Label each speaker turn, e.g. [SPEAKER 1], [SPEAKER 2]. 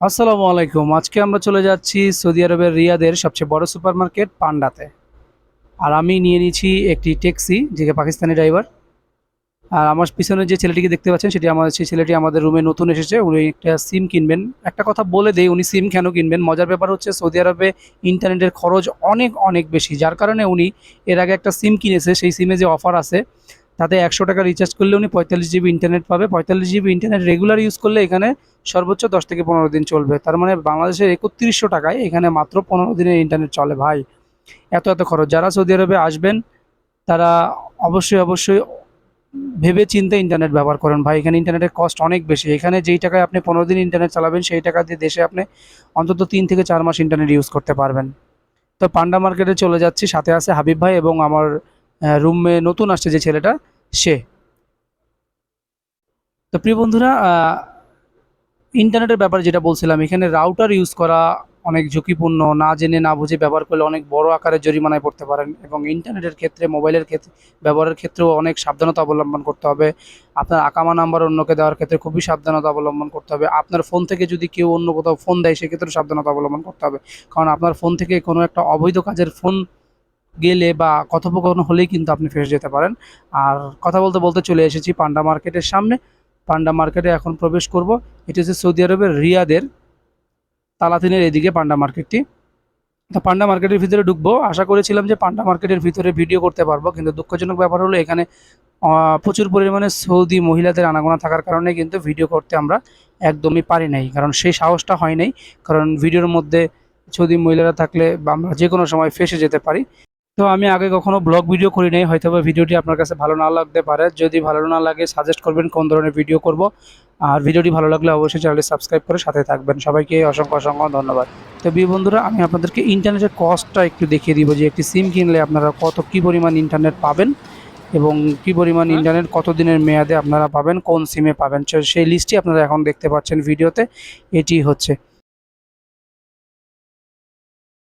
[SPEAKER 1] আসসালামু আলাইকুম। আজকে আমরা চলে যাচ্ছি সৌদি আরবের রিয়াদের সবচেয়ে বড় সুপারমার্কেট পান্ডাতে। আর আমি নিয়ে নিয়েছি একটি ট্যাক্সি, যে পাকিস্তানি ড্রাইভার। আর আমার পিছনে যে ছেলেটিকে দেখতে পাচ্ছেন, সেটি আমাদের সেই ছেলেটি আমাদের রুমে নতুন এসেছে। উনি একটা সিম কিনবেন। একটা কথা বলে দেই, উনি সিম কেন কিনবেন? মজার ব্যাপার হচ্ছে, সৌদি আরবে ইন্টারনেটের খরচ অনেক অনেক বেশি। যার কারণে উনি এর আগে একটা সিম কিনেছে। সেই সিমে যে অফার আছে তাতে একশো টাকা রিচার্জ করলে উনি পঁয়তাল্লিশ জিবি ইন্টারনেট পাবে। পঁয়তাল্লিশ জিবি ইন্টারনেট রেগুলার ইউজ করলে এখানে সর্বোচ্চ দশ থেকে পনেরো দিন চলবে। তার মানে বাংলাদেশের একত্রিশশো টাকায় এখানে মাত্র পনেরো দিনের ইন্টারনেট চলে ভাই। এত এত খরচ। যারা সৌদি আরবে আসবেন, তারা অবশ্যই অবশ্যই ভেবে চিন্তে ইন্টারনেট ব্যবহার করেন ভাই। এখানে ইন্টারনেটের কস্ট অনেক বেশি। এখানে যেই টাকায় আপনি পনেরো দিন ইন্টারনেট চালাবেন, সেই টাকা দিয়ে দেশে আপনি অন্তত তিন থেকে চার মাস ইন্টারনেট ইউজ করতে পারবেন। তো পান্ডা মার্কেটে চলে যাচ্ছি। সাথে আছে হাবিব ভাই এবং আমার রুমে নতুন আসছে যে ছেলেটা, সে। তো প্রিয় বন্ধুরা ইন্টারনেটের ব্যাপারে যেটা বলছিলাম, এখানে রাউটার ইউজ করা অনেক ঝুঁকিপূর্ণ, না জেনে, না বুঝে ব্যবহার করলে অনেক বড় আকারের জরিমানায় পড়তে পারেন এবং ইন্টারনেটের ক্ষেত্রে মোবাইলের ক্ষেত্রে, ব্যবহারের ক্ষেত্রেও অনেক সাবধানতা অবলম্বন করতে হবে। আপনার আকামা নাম্বার অন্যকে দেওয়ার ক্ষেত্রে খুবই সাবধানতা অবলম্বন করতে হবে। আপনার ফোন থেকে যদি কেউ অন্য কোথাও ফোন দেয়, সেক্ষেত্রেও সাবধানতা অবলম্বন করতে হবে। কারণ আপনার ফোন থেকে কোনো একটা অবৈধ কাজের ফোন গেলে বা কথোপকথন হলেই কিন্তু আপনি ফেসে যেতে পারেন। আর কথা বলতে বলতে চলে এসেছি পান্ডা মার্কেটের সামনে। পান্ডা মার্কেটে এখন প্রবেশ করব। এটি হচ্ছে সৌদি আরবের রিয়াদের তালাতিনের এদিকে পান্ডা মার্কেটটি। তো পান্ডা মার্কেটের ভিতরে ঢুকবো। আশা করেছিলাম যে পান্ডা মার্কেটের ভিতরে ভিডিও করতে পারব। কিন্তু দুঃখজনক ব্যাপার হলো এখানে প্রচুর পরিমাণে সৌদি মহিলাদের আনাগোনা থাকার কারণে কিন্তু ভিডিও করতে আমরা একদমই পারি নাই। কারণ সেই সাহসটা হয় নাই। কারণ ভিডিওর মধ্যে সৌদি মহিলারা থাকলে আমরা যে কোনো সময় ফেসে যেতে পারি। তো আমি আগে কখনো ব্লগ ভিডিও করি নাই হয়তো ভিডিওটি আপনার কাছে ভালো না লাগতে পারে। যদি ভালো না লাগে সাজেস্ট করবেন কোন ধরনের ভিডিও করব। আর ভিডিওটি ভালো লাগলে অবশ্যই চ্যানেলটি সাবস্ক্রাইব করে সাথে থাকবেন। সবাইকে অসংখ্য অসংখ্য ধন্যবাদ। তো বিয়ে বন্ধুরা, আমি আপনাদেরকে ইন্টারনেটের কস্টটা একটু দেখিয়ে দিব যে একটি সিম কিনলে আপনারা কত, কী পরিমাণ ইন্টারনেট পাবেন এবং কী পরিমাণ ইন্টারনেট কত দিনের মেয়াদে আপনারা পাবেন, কোন সিমে পাবেন। সেই লিস্টটি আপনারা এখন দেখতে পাচ্ছেন ভিডিওতে এটি হচ্ছে